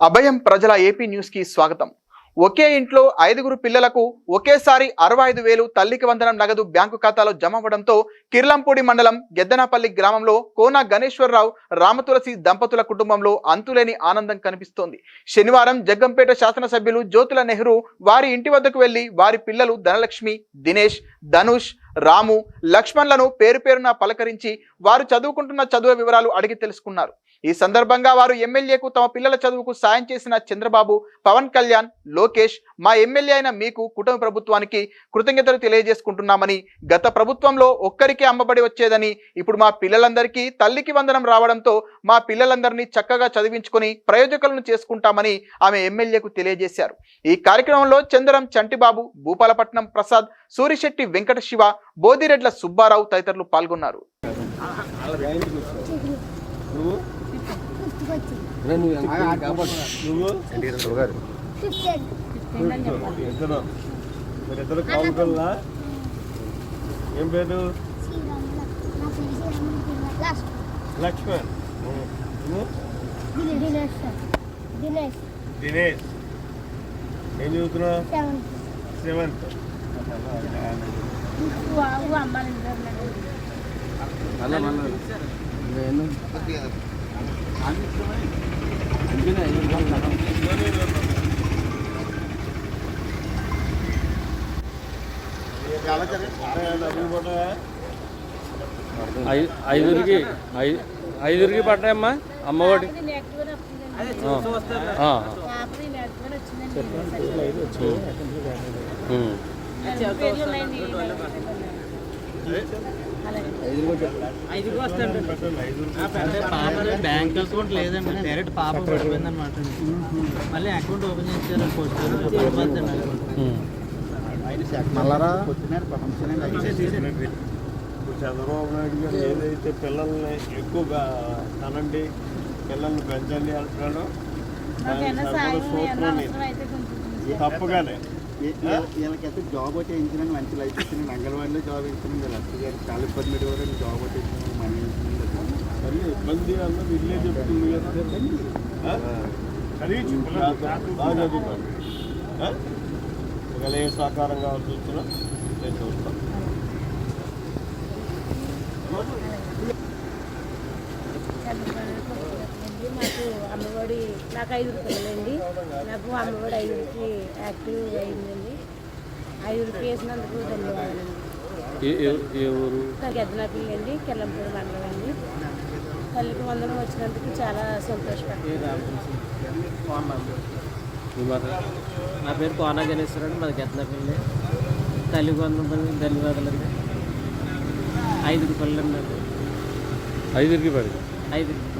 అభయం ప్రజల ఏపీ న్యూస్కి స్వాగతం. ఒకే ఇంట్లో ఐదుగురు పిల్లలకు ఒకేసారి అరవై ఐదు వేలు తల్లికి వందనం నగదు బ్యాంకు ఖాతాలో జమ అవ్వడంతో కిర్లంపూడి మండలం గెద్దనపల్లి గ్రామంలో కోన గణేశ్వరరావు రామతులసి దంపతుల కుటుంబంలో అంతులేని ఆనందం కనిపిస్తోంది. శనివారం జగ్గంపేట శాసనసభ్యులు జ్యోతుల నెహ్రూ వారి ఇంటి వద్దకు వెళ్ళి వారి పిల్లలు ధనలక్ష్మి దినేష్ ధనుష్ రాము లక్ష్మణ్లను పేరు పేరున పలకరించి వారు చదువుకుంటున్న చదువు వివరాలు అడిగి తెలుసుకున్నారు. ఈ సందర్భంగా వారు ఎమ్మెల్యేకు తమ పిల్లల చదువుకు సాయం చేసిన చంద్రబాబు పవన్ కళ్యాణ్ లోకేష్ మా ఎమ్మెల్యే అయిన మీకు కుటుంబ ప్రభుత్వానికి కృతజ్ఞతలు తెలియజేసుకుంటున్నామని గత ప్రభుత్వంలో ఒక్కరికే అమ్మబడి వచ్చేదని ఇప్పుడు మా పిల్లలందరికీ తల్లికి వందనం రావడంతో మా పిల్లలందరినీ చక్కగా చదివించుకొని ప్రయోజకులను చేసుకుంటామని ఆమె ఎమ్మెల్యేకు తెలియజేశారు. ఈ కార్యక్రమంలో చందరం చంటిబాబు భూపాలపట్నం ప్రసాద్ సూరిశెట్టి వెంకట శివ బోదిరెడ్ల సుబ్బారావు తదితరులు పాల్గొన్నారు. నువ్వు నువ్వు? ఇద్దరు. మీరిద్దరు కావుకల్లా ఏం పేరు? లక్ష్మణ్. దినేష్ దినేష్. ఏం చదువుతున్నావు? సెవెంత్. అమ్మాలి ఐ- ఐదుగురికి ఐ- ఐదుగురికి పడ్డాయమ్మా? అమ్మఒడి. బ్యాంక్ అకౌంట్ లేదండి. డైరెక్ట్ పాప పడిపోయింది అనమాట మళ్ళీ అకౌంట్ ఓపెన్ చేశారు ఇప్పుడు చంద్రబాబు నాయుడు గారు ఏదైతే పిల్లల్ని ఎక్కువగా కనండి పిల్లల్ని పెంచండి అంటున్నాడో దానికి సరిపడ సూత్రం ఇది. తప్పగానే. వీళ్ళకైతే జాబ్ ఒకటి ఇచ్చినాను మంచి లైఫ్ ఇచ్చిన అంగన్వాడీలో జాబ్ ఇచ్చినాను వీళ్ళు అత్త గారు చాలా ఇబ్బంది పెట్టి వరకు జాబ్ ఒకటి ఇచ్చినాను మనీ మరి ఇబ్బంది అన్నది ఇల్లే చెప్తుంది కదా? కనీసం బాగా చదువుతాను? ఒకవేళ ఏ సహకారం కావాల్సి వచ్చినా నేను చూస్తాను మాకు అమ్మఒడి నాకు ఐదుగురు పిల్లలండి నాకు అమ్మఒడి ఐదుగురికి యాక్టివ్ అయిందండి ఐదుగురికి వేసినందుకు ఊరు? నాకు ఎద్దనా పిల్లి అండి కెల్లంపూడి మండలం అండి తల్లికి వందనం వచ్చినందుకు చాలా సంతోషపడుతుంది నా పేరు కోనా గణేశ్వరుడు మాది గెత్తనపల్లి తల్లి వందలు ధన్యవాదాలండి ఐదుగురు పిల్లలు నాకు ఐదుగురికి పడింది ఐదుగురు